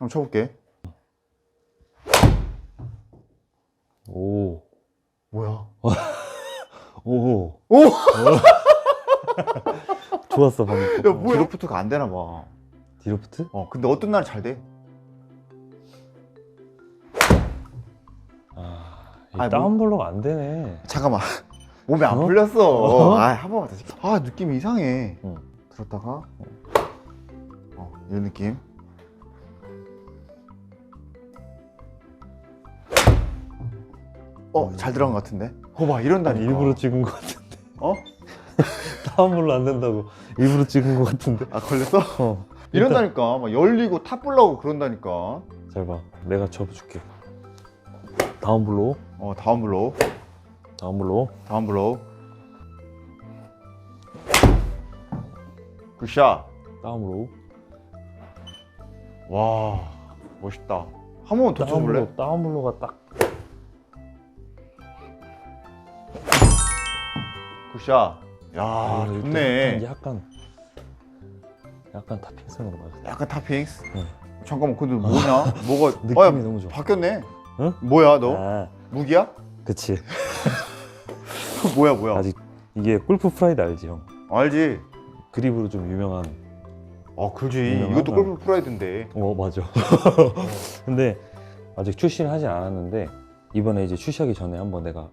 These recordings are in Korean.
한번 쳐볼게. 오. 뭐야? 오. 오! 좋았어 방금. 야, 뭐야? 드로프트가 안 되나 봐. 디로프트? 어, 근데 어떤 날은 잘 돼. 아, 이 아니, 뭐- 다운블로가 안 되네. 잠깐만. 몸에 안 어? 풀렸어. 어? 아, 한 번만 다시. 아, 느낌이 이상해. 응. 들었다가. 어, 이런 느낌. 어, 잘 들어간 것 같은데? 어, 봐, 난 이런다니까. 일부러 찍은 것 같은데. 어? 다운블로 안 된다고 일부러 찍은 것 같은데. 아, 걸렸어? 어. 이런다니까. 막 열리고 탑 불라고 그런다니까. 잘 봐. 내가 접어줄게. 다운블로. 어, 다운 블로우. 다운블로. 다운 블로우. 굿샷. 다운블로. 와, 멋있다. 한 번만 더 쳐볼래? 다운블로가 딱. 굿샷. 야, 아, 좋네. 약간 약간 타핑성으로 맞았어. 약간 타핑스. 응. 잠깐만, 근데 뭐냐? 뭐가 느낌이 어, 야, 너무 좋아. 바뀌었네. 응? 뭐야, 너? 아, 무기야? 그치. 뭐야, 뭐야? 아직 이게 골프 프라이드 알지 형? 알지. 그립으로 좀 유명한. 아, 그지. 이것도 거. 골프 프라이드인데. 어 맞아. 근데 아직 출시를 하진 않았는데 이번에 이제 출시하기 전에 한번 내가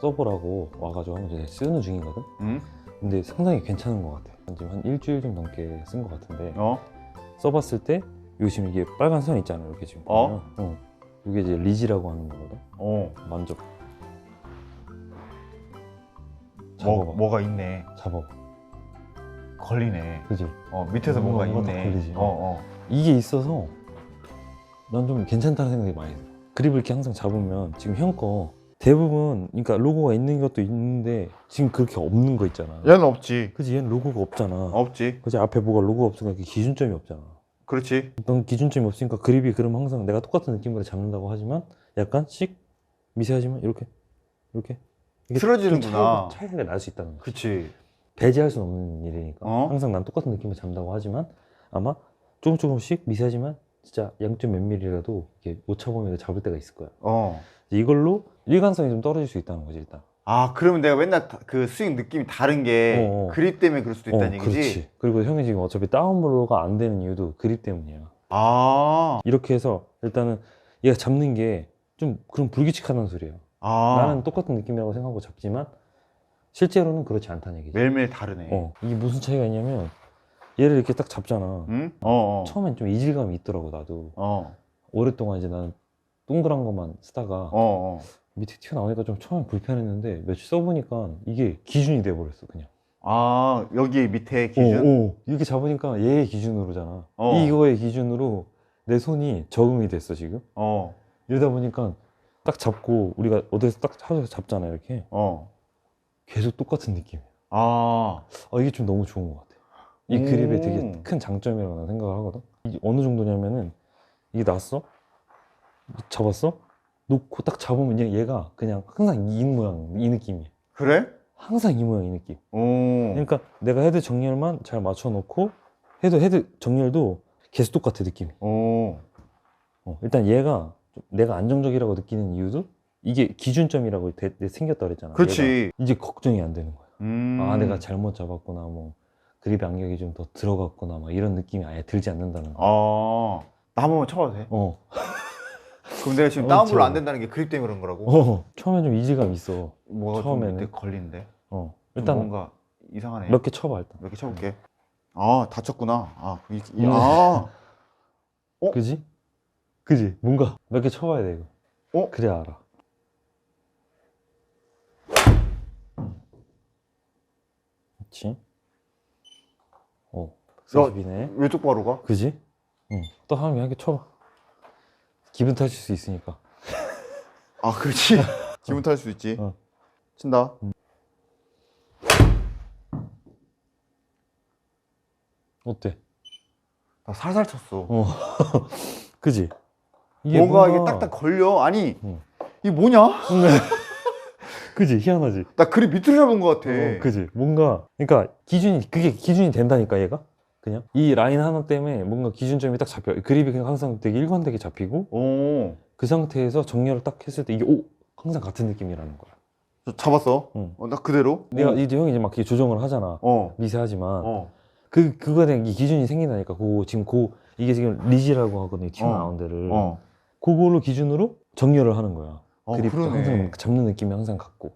써- 써보라고 와가지고 한번 이제 쓰는 중이거든. 응? 근데 상당히 괜찮은 것 같아. 지금 한 일주일 좀 넘게 쓴 것 같은데 어? 써봤을 때 요즘 이게 빨간 선 있잖아 이렇게 지금. 어? 어. 이게 이제 리지라고 하는 거거든. 어. 만져. 뭐, 잡아봐. 뭐가 있네. 잡아봐. 걸리네. 그지? 어, 밑에서 뭔가 뭔가 다 있네. 걸리지. 어, 어. 이게 있어서 난 좀 괜찮다는 생각이 많이 들어. 그립을 이렇게 항상 잡으면 지금 형거 대부분 그러니까 로고가 있는 것도 있는데 지금 그렇게 없는 거 있잖아. 얘는 없지. 그지? 얘는 로고가 없잖아. 없지. 그지? 앞에 뭐가 로고가 없으니까 이게 기준점이 없잖아. 그렇지. 넌 기준점이 없으니까 그립이 그럼 항상 내가 똑같은 느낌으로 잡는다고 하지만 약간씩 미세하지만 이렇게 이렇게 이게 틀어지는구나. 좀 차이가, 차이가 날 수 있다는 거야. 그치. 배제할 수는 없는 일이니까 어? 항상 난 똑같은 느낌을 잡는다고 하지만 아마 조금 조금씩 미세하지만 진짜 0점 몇 밀리라도 이렇게 오차범위를 잡을 때가 있을 거야 어. 이걸로 일관성이 좀 떨어질 수 있다는 거지 일단 아, 그러면 내가 맨날 다- 그 스윙 느낌이 다른 게 어, 어. 그립 때문에 그럴 수도 있다는 어, 얘기지? 그렇지 그리고 형이 지금 어차피 다운블로가 안 되는 이유도 그립 때문이야 아. 이렇게 해서 일단은 얘가 잡는 게 좀 그런 불규칙하다는 소리야 아. 나는 똑같은 느낌이라고 생각하고 잡지만 실제로는 그렇지 않다는 얘기지 매일매일 다르네. 어, 이게 무슨 차이가 있냐면 얘를 이렇게 딱 잡잖아 응? 어, 어. 처음엔 좀 이질감이 있더라고 나도 어. 오랫동안 이제 나는 동그란 것만 쓰다가 어, 어. 밑에 튀어나오니까 좀 처음엔 불편했는데 며칠 써보니까 이게 기준이 돼버렸어 그냥 아, 여기 밑에 기준? 어, 어. 이렇게 잡으니까 얘의 기준으로잖아 어. 이거의 기준으로 내 손이 적응이 됐어 지금 어. 이러다 보니까 딱 잡고 우리가 어디서 딱 찾아서 잡잖아 이렇게 어. 계속 똑같은 느낌이야 아. 아, 이게 좀 너무 좋은 것 같아 이 오. 그립의 되게 큰 장점이라고 생각을 하거든 이게 어느 정도냐면은 이게 났어 잡았어 놓고 딱 잡으면 얘- 얘가 그냥 항상 이 모양 이 느낌이야 그래? 항상 이 모양 이 느낌 오. 그러니까 내가 헤드 정렬만 잘 맞춰놓고 헤드 헤드 정렬도 계속 똑같아 느낌이 오. 어, 일단 얘가 좀 내가 안정적이라고 느끼는 이유도 이게 기준점이라고 돼- 돼- 생겼다 그랬잖아 그렇지. 이제 걱정이 안 되는 거야 음. 아 내가 잘못 잡았구나 뭐 그립 안격이 좀 더 들어갔구나 막 이런 느낌이 아예 들지 않는다는 거 아. 나 한 번만 쳐봐도 돼? 어. 그럼 내가 지금 어, 다운블로 안 저- 된다는 게 그립 때문에 그런 거라고? 어 처음엔 좀 이질감 있어 뭐가 처음에는. 좀 걸리는데? 어 일단 뭔가 이상하네. 몇 개 쳐봐 일단 몇 개 쳐볼게. 아, 다쳤구나. 아, 이, 이, 음. 아. 어? 그지? 그지? 뭔가 몇 개 쳐봐야 돼 이거 어? 그래야 알아 그렇지 어 140이네 왜 똑바로 가? 그지? 응 또 한 개 한 개 쳐봐 기분 탓일 수 있으니까 아, 그렇지. 기분 탈 수 있지. 어. 친다. 어때? 나 살살 쳤어. 어 그지? 뭔가, 이게 딱딱 걸려. 아니, 응. 이게 뭐냐? 그지? 희한하지? 나 그립 밑으로 잡은 것 같아. 어, 그지? 뭔가 그러니까 기준이 그게 기준이 된다니까 얘가 그냥 이 라인 하나 때문에 뭔가 기준점이 딱 잡혀 그립이 그냥 항상 되게 일관되게 잡히고 오. 그 상태에서 정렬을 딱 했을 때 이게 오 항상 같은 느낌이라는 거야 저 잡았어. 응. 어, 나 그대로. 내가 어. 이제 형이 이제 막 이렇게 조정을 하잖아 어. 미세하지만 어. 그 그거에 대한 이 기준이 생긴다니까 그 지금 그 이게 지금 리지라고 하거든요 튀어나온 데를 어. 그거를 기준으로 정렬을 하는 거야 어, 그립도 그러네. 항상 잡는 느낌이 항상 같고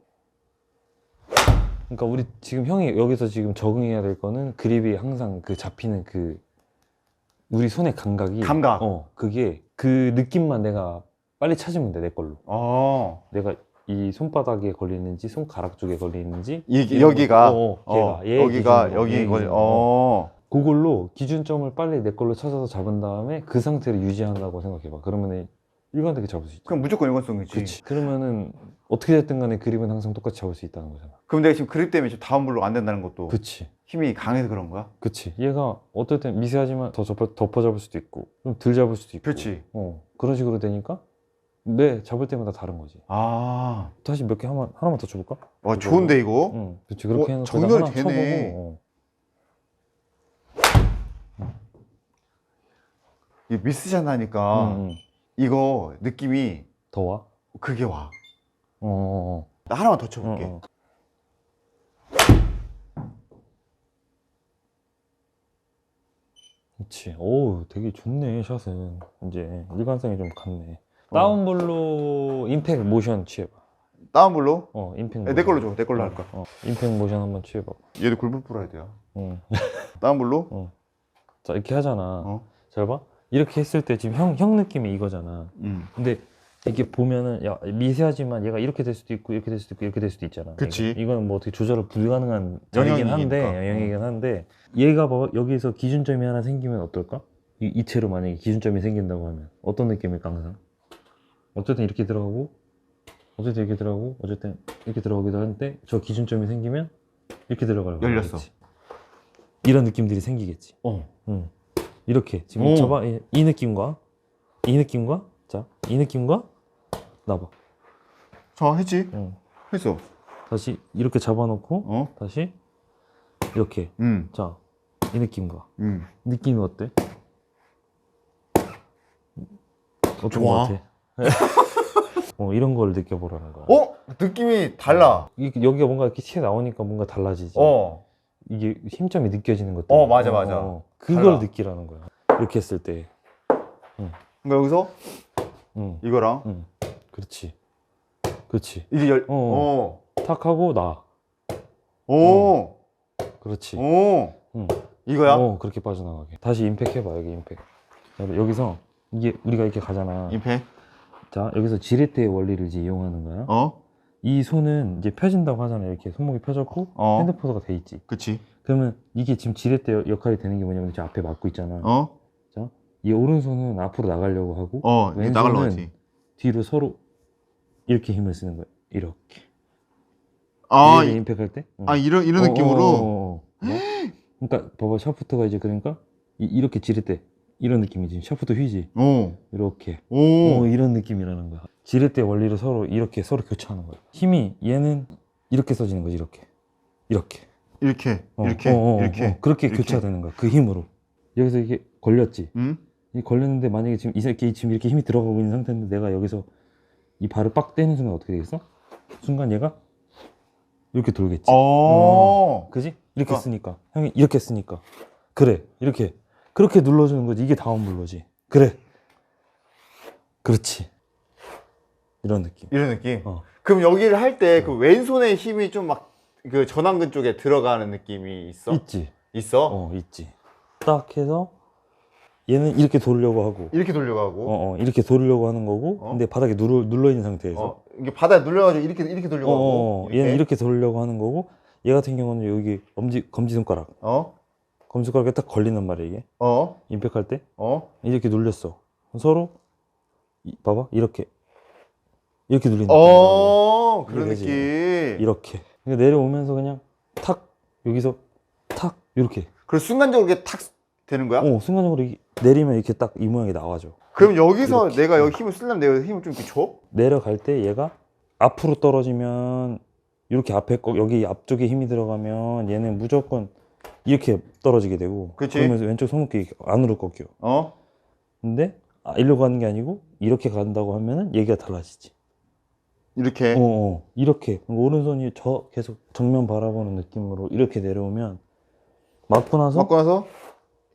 그러니까 우리 지금 형이 여기서 지금 적응해야 될 거는 그립이 항상 그 잡히는 그 우리 손의 감각이 감각. 어 그게 그 느낌만 내가 빨리 찾으면 돼 내 걸로 어. 내가 이 손바닥에 걸리는지 손가락 쪽에 걸리는지 이, 이런 여기가. 거, 어, 어, 어, 얘 여기가 기준으로, 얘 여기 걸. 기준으로. 어. 그걸로 기준점을 빨리 내 걸로 찾아서 잡은 다음에 그 상태를 유지한다고 생각해봐 그러면은 일관 되게 잡을 수 있지 그럼 무조건 일관성이지. 그치 그러면은 어떻게 됐든 간에 그립은 항상 똑같이 잡을 수 있다는 거잖아 그럼 내가 지금 그립 때문에 지금 다운 블로 안 된다는 것도 그치 힘이 강해서 그런 거야? 그치 얘가 어떨 땐 미세하지만 더 덮어, 덮어 잡을 수도 있고 좀 덜 잡을 수도 있고 그렇지. 어 그런 식으로 되니까 매 잡을 때마다 다른 거지 아. 다시 몇 개 하나, 하나만 더 쳐볼까? 와, 좋은데 이거? 응 그치 그렇게 어, 해놓고 정렬이 하나 되네. 쳐보고 어. 이게 미스샷 하니까 응, 응. 이거 느낌이 더 와? 그게 와. 어, 어, 나 하나만 더 어. 쳐볼게. 어, 어. 그치 오 되게 좋네 샷은 이제 일관성이 좀 어. 다운블로 임팩 모션 취해봐 다운블로? 어 임팩 에, 내 걸로 줘. 내 걸로 할 거야. 어, 임팩 모션 한번 취해봐 얘도 골프 돼요. 응. 다운블로? 자 이렇게 하잖아 어. 잘 봐. 이렇게 했을 때 지금 형, 형 느낌이 이거잖아. 응. 근데 이게 보면은 야 미세하지만 얘가 이렇게 될 수도 있고 이렇게 될 수도 있고 이렇게 될 수도 있잖아. 그치. 이거, 이거는 뭐 어떻게 조절을 불가능한 자리긴 한데 영역이니까. 영역이긴 한데 얘가 봐 여기서 기준점이 하나 생기면 어떨까? 이, 이체로 만약에 기준점이 생긴다고 하면 어떤 느낌일까 항상? 어쨌든 이렇게 들어가고 어쨌든 이렇게 들어가고 어쨌든 이렇게 들어가기도 하는데 저 기준점이 생기면 이렇게 들어가는 열렸어. 거겠지. 이런 느낌들이 생기겠지. 어. 응. 이렇게 지금 오. 저봐 이, 이 느낌과 이 느낌과 자이 느낌과 나봐. 자, 했지? 응. 했어. 다시 이렇게 잡아놓고 어? 다시 이렇게 응. 자이 느낌과 응. 느낌이 어때? 어떤 좋아. 거 같아? 어 이런 걸 느껴보라는 거야. 어? 느낌이 달라. 이, 여기가 뭔가 이렇게 튀어 나오니까 뭔가 달라지지. 어. 이게 힘점이 느껴지는 것. 어. 맞아, 맞아. 그걸 달라. 느끼라는 거야. 이렇게 했을 때. 그러니까 여기서 응. 이거랑 응. 그렇지. 그렇지. 이게 열. 어. 어. 탁 하고 나. 오. 그렇지. 오. 응. 이거야? 어, 그렇게 빠져나가게. 다시 임팩 해봐, 여기 임팩. 자, 여기서 이게 우리가 이렇게 가잖아. 임팩. 자, 여기서 지렛대의 원리를 이제 이용하는 거야. 어? 이 손은 이제 펴진다고 하잖아. 이렇게 손목이 펴졌고 어. 핸드포드가 돼 있지. 그치. 그러면 이게 지금 지렛대 역할이 되는 게 뭐냐면 이제 앞에 막고 있잖아. 어? 이 오른손은 앞으로 나가려고 하고 어. 이제 나갈라 왼손은 하지. 뒤로 서로 이렇게 힘을 쓰는 거야. 이렇게. 아, 이- 임팩 할 때? 응. 아 이런 이런 어, 느낌으로. 어, 어, 어. 뭐? 그러니까 봐봐 샤프트가 이제 그러니까 이, 렇게 지렛대 이런 느낌이지 샤프트 휘지 오. 이렇게 오. 어, 이런 느낌이라는 거야 지렛대 원리를 서로 이렇게 서로 교차하는 거야 힘이 얘는 이렇게 써지는 거지 이렇게 이렇게 이렇게. 어, 이렇게. 어, 어, 어, 이렇게. 어, 그렇게 이렇게. 교차되는 거야 그 힘으로 여기서 이게 걸렸지 응? 이 걸렸는데 만약에 지금 이 새끼 지금 이렇게 힘이 들어가고 있는 상태인데 내가 여기서 이 발을 빡 떼는 순간 어떻게 되겠어? 순간 얘가 이렇게 돌겠지 어. 그지? 이렇게 그러니까. 쓰니까 형이 이렇게 쓰니까 그래 이렇게 그렇게 눌러주는 거지 이게 다운 블러지 그래 그렇지 이런 느낌 이런 느낌. 어. 그럼 여기를 할 때 그 왼손의 힘이 좀 막 그 전완근 쪽에 들어가는 느낌이 있어? 있지 있어? 어 있지 딱 해서 얘는 이렇게 돌려고 하고 이렇게 돌려가고. 어, 어 이렇게 돌려고 하는 거고 어? 근데 바닥에 눌러, 눌러 있는 상태에서 어, 이게 바다에 눌려가지고 이렇게 이렇게 어, 돌려가고. 어, 어. 얘는 이렇게 돌려고 하는 거고 얘 같은 경우는 여기 엄지 검지 손가락 어? 검지손가락에 딱 걸리는 말이야 이게 어? 임팩할 때 어? 이렇게 눌렸어. 서로 이- 봐봐 이렇게 이렇게 눌린다. 어, 그런? 느낌. 이렇게. 그러니까 내려오면서 그냥 탁 여기서 탁 이렇게. 그래서 순간적으로 이게 탁 되는 거야? 어 순간적으로 이- 내리면 이렇게 딱 이 모양이 나와줘. 그럼 여기서 이렇게. 내가 여기 힘을 쓰려면 내가 힘을 좀 이렇게 줘? 내려갈 때 얘가 앞으로 떨어지면 이렇게 앞에 거 여기 앞쪽에 힘이 들어가면 얘는 무조건 이렇게 떨어지게 되고 그치. 그러면서 왼쪽 손목이 안으로 꺾여. 어? 근데 아, 이리로 가는 게 아니고 이렇게 간다고 하면은 얘기가 달라지지. 이렇게. 어, 어. 이렇게 오른손이 저 계속 정면 바라보는 느낌으로 이렇게 내려오면 맞고 나서 맞고 나서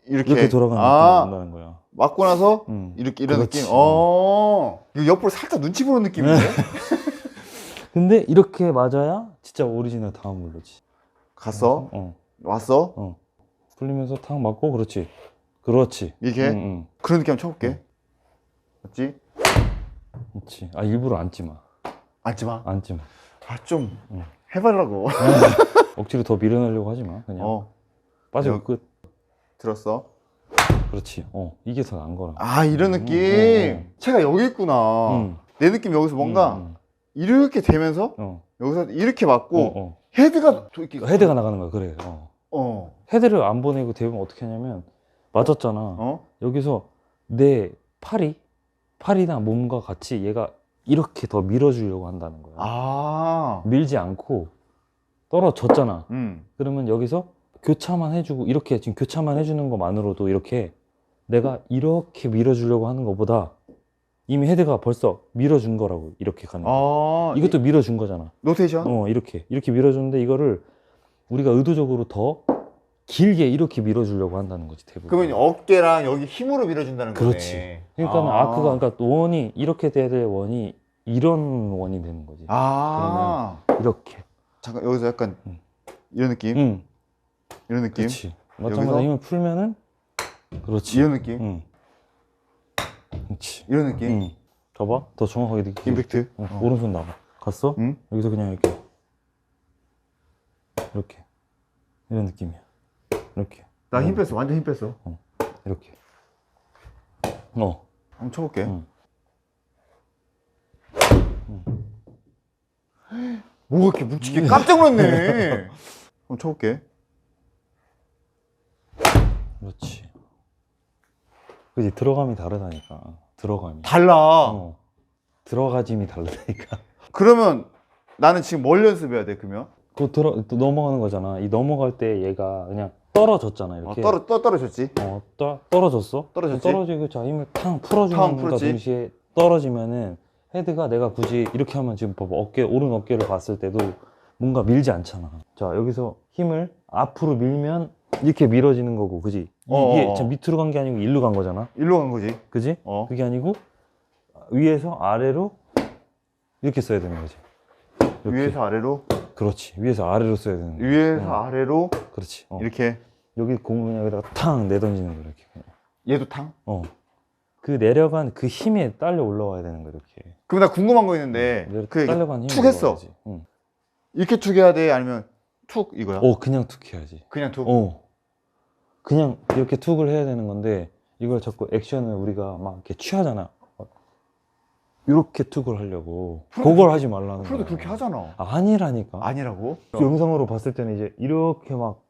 이렇게, 이렇게 돌아가는 아, 느낌이 난다는 거야. 맞고 나서 음. 이렇게 이런 그렇지. 느낌. 어. 옆으로 살짝 눈치 보는 느낌인데. 근데 이렇게 맞아야 진짜 오리지널 다음 물로지. 갔어. 어. 왔어. 어. 풀리면서 탁 맞고 그렇지. 그렇지. 이렇게 응, 응. 그런 느낌 한번 쳐볼게. 맞지? 그렇지. 아 일부러 앉지 마. 앉지 마. 앉지 마. 아, 좀 응. 해달라고. 억지로 더 밀어내려고 하지 마. 그냥 어. 빠지고 여- 끝. 들었어. 그렇지. 어 이게 더 나은 거라. 아, 이런 느낌. 음, 음, 음. 채가 여기 있구나. 음. 내 느낌 여기서 뭔가 음, 음. 이렇게 되면서 어. 여기서 이렇게 맞고 어, 어. 헤드가 또 이렇게 헤드가 나가는 거야. 그래. 어. 어. 헤드를 안 보내고 대부분 어떻게 하냐면 맞았잖아. 어? 여기서 내 팔이 팔이나 몸과 같이 얘가 이렇게 더 밀어주려고 한다는 거야. 아. 밀지 않고 떨어졌잖아. 음. 그러면 여기서 교차만 해주고 이렇게 지금 교차만 해주는 것만으로도 이렇게 내가 이렇게 밀어주려고 하는 것보다 이미 헤드가 벌써 밀어준 거라고 이렇게 가는 거야. 아. 이것도 밀어준 거잖아. 노테이션? 어 이렇게 이렇게 밀어주는데 이거를 우리가 의도적으로 더 길게 이렇게 밀어주려고 한다는 거지 대부분. 그러면 어깨랑 여기 힘으로 밀어준다는 거네. 그렇지. 그러니까 는 아. 아크가 그러니까 원이 이렇게 돼야 될 원이 이런 원이 되는 거지. 아. 이렇게. 잠깐 여기서 약간 음. 이런 느낌? 응. 이런 느낌? 그렇지. 맞자마자? 힘을 풀면은 그렇지. 이런 느낌? 응. 그렇지. 이런 느낌? 응. 봐봐. 더 정확하게 느끼게. 임팩트? 응. 어. 오른손 나가. 갔어? 응? 여기서 그냥 이렇게. 이렇게. 이런 느낌이야. 이렇게. 나 힘 뺐어. 완전 힘 뺐어. 이렇게. 어. 한번 쳐볼게. 응. 뭐가 이렇게 묵직해? 깜짝 놀랐네. 한번 쳐볼게. 그렇지. 그지 들어감이 다르다니까. 들어감이. 달라. 어. 들어가짐이 다르다니까. 그러면 나는 지금 뭘 연습해야 돼, 그러면? 그 들어 또 넘어가는 거잖아. 이 넘어갈 때 얘가 그냥 떨어졌잖아. 어, 이렇게. 떨어, 떠, 떨어졌지? 어, 떠, 떨어졌어? 떨어졌지? 떨어지고 자 힘을 탕 탕 풀어주는가 풀었지? 동시에 떨어지면은 헤드가 내가 굳이 이렇게 하면 지금 봐봐 어깨 오른 어깨를 봤을 때도 뭔가 밀지 않잖아. 자 여기서 힘을 앞으로 밀면 이렇게 밀어지는 거고, 그지? 이- 어, 이게 어. 지금 밑으로 간 게 아니고 일로 간 거잖아, 일로 간 거지. 그지? 어. 그게 아니고 위에서 아래로 이렇게 써야 되는 거지. 이렇게. 위에서 아래로, 그렇지. 위에서 아래로 써야 되는 거야. 위에서 어. 아래로, 그렇지. 어. 이렇게. 여기 공을 여기다가 탕 내던지는 거 이렇게. 얘도 탕? 어. 그 내려간 그 힘에 딸려 올라와야 되는 거 이렇게. 그럼 나 궁금한 거 있는데, 내려- 그 딸려간 힘이 툭 했어. 올라와야지. 응. 이렇게 툭 해야 돼? 아니면 툭 이거야? 어, 그냥 툭 해야지. 그냥 툭? 어. 그냥 이렇게 툭을 해야 되는 건데 이걸 자꾸 액션을 우리가 막 이렇게 취하잖아. 이렇게 툭을 하려고. 프로도 그걸 하지 말라는 프로도 거야. 그렇게 하잖아. 아, 아니라니까. 아니라고? 영상으로 봤을 때는 이제 이렇게 막,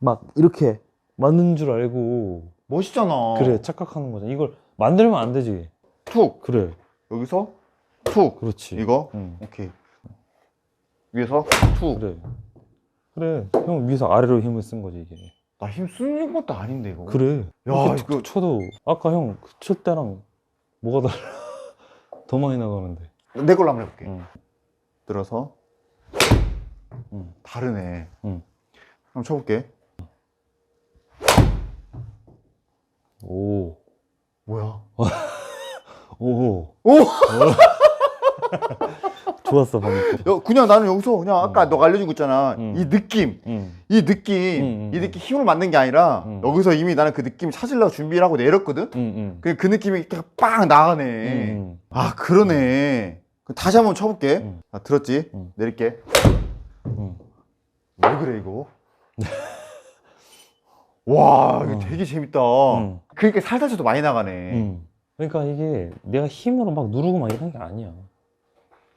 막 이렇게 맞는 줄 알고 멋있잖아. 그래 착각하는 거잖아. 이걸 만들면 안 되지. 툭. 그래. 여기서 툭. 그렇지. 이거? 응. 오케이. 위에서 툭. 그래. 그래. 형 위에서 아래로 힘을 쓴 거지 이게. 나 힘 쓰는 것도 아닌데, 이거. 그래. 야, 이거- 쳐도 아까 형 칠 때랑 뭐가 달라? 더 많이 나가는데. 내 걸로 한번 해볼게. 응. 들어서. 응. 다르네. 응. 한번 쳐볼게. 오. 뭐야? 오. 오! 좋았어 방금. 여- 그냥 나는 여기서 그냥 아까 응. 너가 알려준 거 있잖아. 응. 이 느낌. 응. 이 느낌. 응, 응, 이 응. 느낌 힘을 만든 게 아니라 응. 여기서 이미 나는 그 느낌 찾으려고 준비를 하고 내렸거든? 응. 응. 그, 그 느낌이 이렇게 빵 나가네. 응. 아, 그러네. 그럼 다시 한번 쳐볼게. 응. 아, 들었지? 응. 내릴게. 응. 왜 그래, 이거? 와, 이거 응. 되게 재밌다. 응. 그러니까 살살 쳐도 많이 나가네. 응. 그러니까 이게 내가 힘으로 막 누르고 막 이런 게 아니야.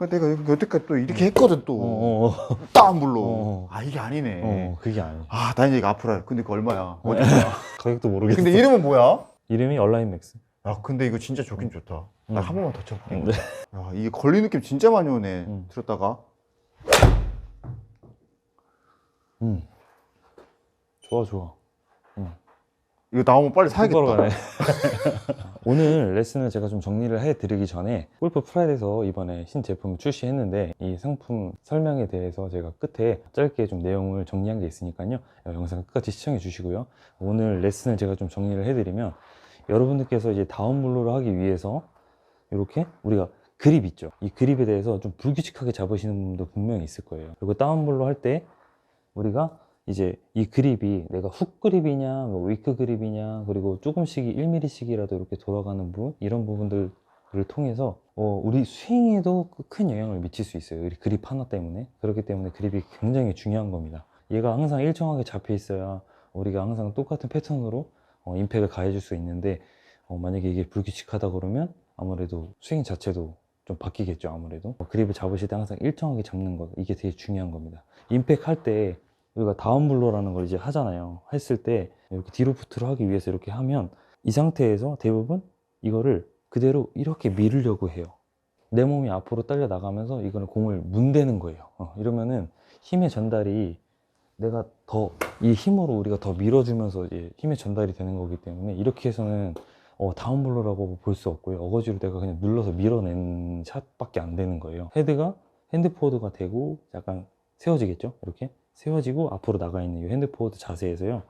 그러니까 내가 여태까지 또 이렇게 했거든, 또. 어, 어, 딱 물로. 어. 아, 이게 아니네. 어, 그게 아니야. 아, 나 이제 이거 앞으로 할. 근데 그거 얼마야? 어디 거야? 가격도 모르겠어. 근데 이름은 뭐야? 이름이 얼라인 맥스. 아, 근데 이거 진짜 좋긴 좋다. 나 응. 한 번만 더 쳐볼게. 응. 네. 야, 이게 걸리 느낌 진짜 많이 오네. 응. 들었다가. 응. 좋아 좋아. 이거 나오면 빨리 사야겠다. 오늘 레슨을 제가 좀 정리를 해드리기 전에 골프 프라이드에서 이번에 신제품을 출시했는데 이 상품 설명에 대해서 제가 끝에 짧게 좀 내용을 정리한 게 있으니까요. 영상 끝까지 시청해 주시고요. 오늘 레슨을 제가 좀 정리를 해드리면 여러분들께서 이제 다운블로를 하기 위해서 이렇게 우리가 그립 있죠. 이 그립에 대해서 좀 불규칙하게 잡으시는 분도 분명히 있을 거예요. 그리고 다운블로 할 때 우리가 이제 이 그립이 내가 훅 그립이냐, 뭐 위크 그립이냐, 그리고 조금씩 1mm씩이라도 이렇게 돌아가는 부분, 이런 부분들을 통해서 어, 우리 스윙에도 큰 영향을 미칠 수 있어요. 우리 그립 하나 때문에. 그렇기 때문에 그립이 굉장히 중요한 겁니다. 얘가 항상 일정하게 잡혀 있어야 우리가 항상 똑같은 패턴으로 어, 임팩을 가해줄 수 있는데 어, 만약에 이게 불규칙하다 그러면 아무래도 스윙 자체도 좀 바뀌겠죠 아무래도 어, 그립을 잡으실 때 항상 일정하게 잡는 것 이게 되게 중요한 겁니다 임팩 할 때 우리가 다운 블로라는 걸 이제 하잖아요. 했을 때 이렇게 뒤로 푸트를 하기 위해서 이렇게 하면 이 상태에서 대부분 이거를 그대로 이렇게 밀으려고 해요. 내 몸이 앞으로 딸려 나가면서 이거는 공을 문대는 거예요. 어, 이러면은 힘의 전달이 내가 더 이 힘으로 우리가 더 밀어주면서 이제 힘의 전달이 되는 거기 때문에 이렇게 해서는 어, 다운블로라고 볼 수 없고요. 어거지로 내가 그냥 눌러서 밀어낸 샷밖에 안 되는 거예요. 헤드가 핸드포드가 되고 약간 세워지겠죠? 이렇게 세워지고 앞으로 나가 있는 이 핸드포드 자세에서요.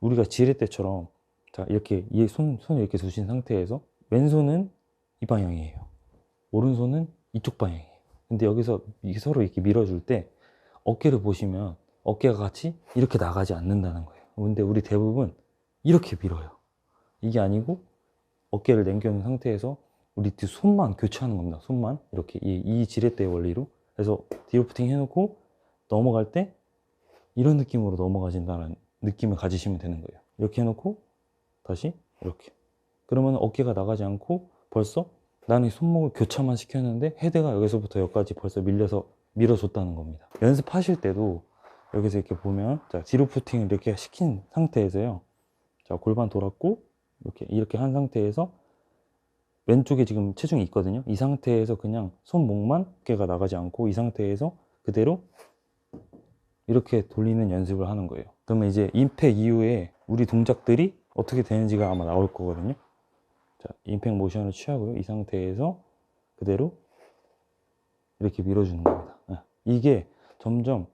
우리가 지렛 때처럼 자 이렇게 이 손, 손을 이렇게 두신 상태에서 왼손은 이 방향이에요. 오른손은 이쪽 방향이에요. 근데 여기서 서로 이렇게 밀어줄 때 어깨를 보시면 어깨가 같이 이렇게 나가지 않는다는 거예요. 근데 우리 대부분 이렇게 밀어요. 이게 아니고 어깨를 남겨놓은 상태에서 우리 뒤 손만 교체하는 겁니다. 손만 이렇게 이, 이 지렛대의 원리로 그래서 디로프팅 해놓고 넘어갈 때 이런 느낌으로 넘어가신다는 느낌을 가지시면 되는 거예요. 이렇게 해놓고 다시 이렇게. 그러면 어깨가 나가지 않고 벌써 나는 이 손목을 교차만 시켰는데 헤드가 여기서부터 여기까지 벌써 밀려서 밀어줬다는 겁니다. 연습하실 때도 여기서 이렇게 보면 자 뒤로 푸팅을 이렇게 시킨 상태에서요. 자 골반 돌았고 이렇게 이렇게 한 상태에서 왼쪽에 지금 체중이 있거든요. 이 상태에서 그냥 손목만 어깨가 나가지 않고 이 상태에서 그대로 이렇게 돌리는 연습을 하는 거예요. 그러면 이제 임팩 이후에 우리 동작들이 어떻게 되는지가 아마 나올 거거든요. 자, 임팩 모션을 취하고요. 이 상태에서 그대로 이렇게 밀어주는 겁니다. 예. 이게 점점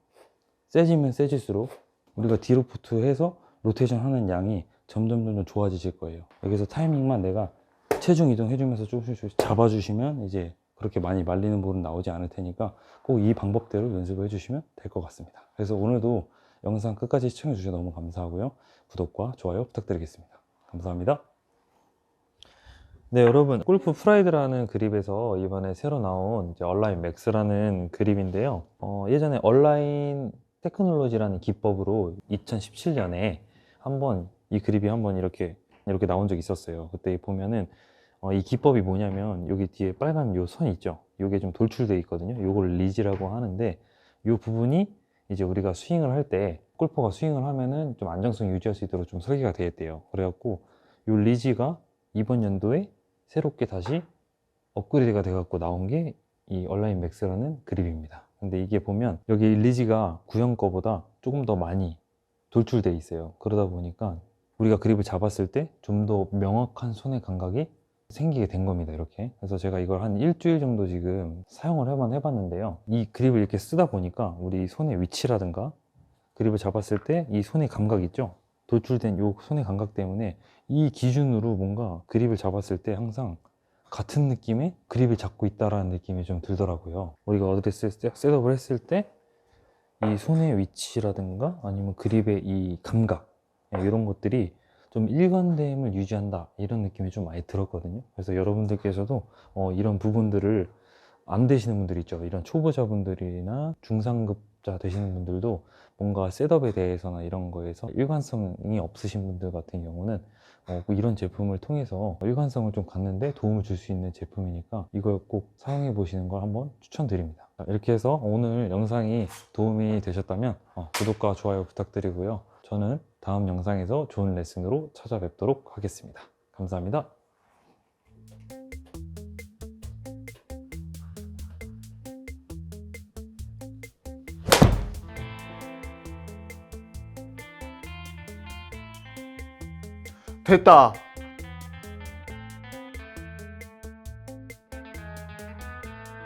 세지면 세질수록 우리가 뒤로 푸트해서 로테이션 하는 양이 점점 점점 좋아지실 거예요. 여기서 타이밍만 내가 체중 이동 해주면서 조금씩 조금씩 잡아주시면 이제 그렇게 많이 말리는 볼은 나오지 않을 테니까 꼭 이 방법대로 연습을 해주시면 될 것 같습니다. 그래서 오늘도 영상 끝까지 시청해 주셔서 너무 감사하고요. 구독과 좋아요 부탁드리겠습니다. 감사합니다. 네, 여러분. 골프 프라이드라는 그립에서 이번에 새로 나온 이제 얼라인 맥스라는 그립인데요. 어, 예전에 얼라인 테크놀로지라는 기법으로 2017년에 한번 이 그립이 한번 이렇게 이렇게 나온 적이 있었어요. 그때 보면은 어, 이 기법이 뭐냐면 여기 뒤에 빨간 요 선 있죠. 요게 좀 돌출돼 있거든요. 요걸 리지라고 하는데 요 부분이 이제 우리가 스윙을 할 때 골퍼가 스윙을 하면은 좀 안정성 유지할 수 있도록 좀 설계가 되어 있대요. 그래갖고 요 리지가 이번 연도에 새롭게 다시 업그레이드가 돼갖고 나온 게 이 얼라인 맥스라는 그립입니다. 근데 이게 보면 여기 리지가 구형 거보다 조금 더 많이 돌출돼 있어요. 그러다 보니까 우리가 그립을 잡았을 때 좀 더 명확한 손의 감각이 생기게 된 겁니다. 이렇게. 그래서 제가 이걸 한 일주일 정도 지금 사용을 해만 해봤는데요. 이 그립을 이렇게 쓰다 보니까 우리 손의 위치라든가 그립을 잡았을 때 이 손의 감각 있죠? 돌출된 이 손의 감각 때문에 이 기준으로 뭔가 그립을 잡았을 때 항상 같은 느낌의 그립을 잡고 있다라는 느낌이 좀 들더라고요. 우리가 어드레스 셋업을 했을 때 이 손의 위치라든가 아니면 그립의 이 감각 예, 이런 것들이 좀 일관됨을 유지한다 이런 느낌이 좀 많이 들었거든요. 그래서 여러분들께서도 어, 이런 부분들을 안 되시는 분들 있죠. 이런 초보자분들이나 중상급자 되시는 분들도 뭔가 셋업에 대해서나 이런 거에서 일관성이 없으신 분들 같은 경우는 어, 이런 제품을 통해서 일관성을 좀 갖는데 도움을 줄 수 있는 제품이니까 이걸 꼭 사용해 보시는 걸 한번 추천드립니다. 자, 이렇게 해서 오늘 영상이 도움이 되셨다면 어, 구독과 좋아요 부탁드리고요. 저는 다음 영상에서 좋은 레슨으로 찾아뵙도록 하겠습니다. 감사합니다. 됐다.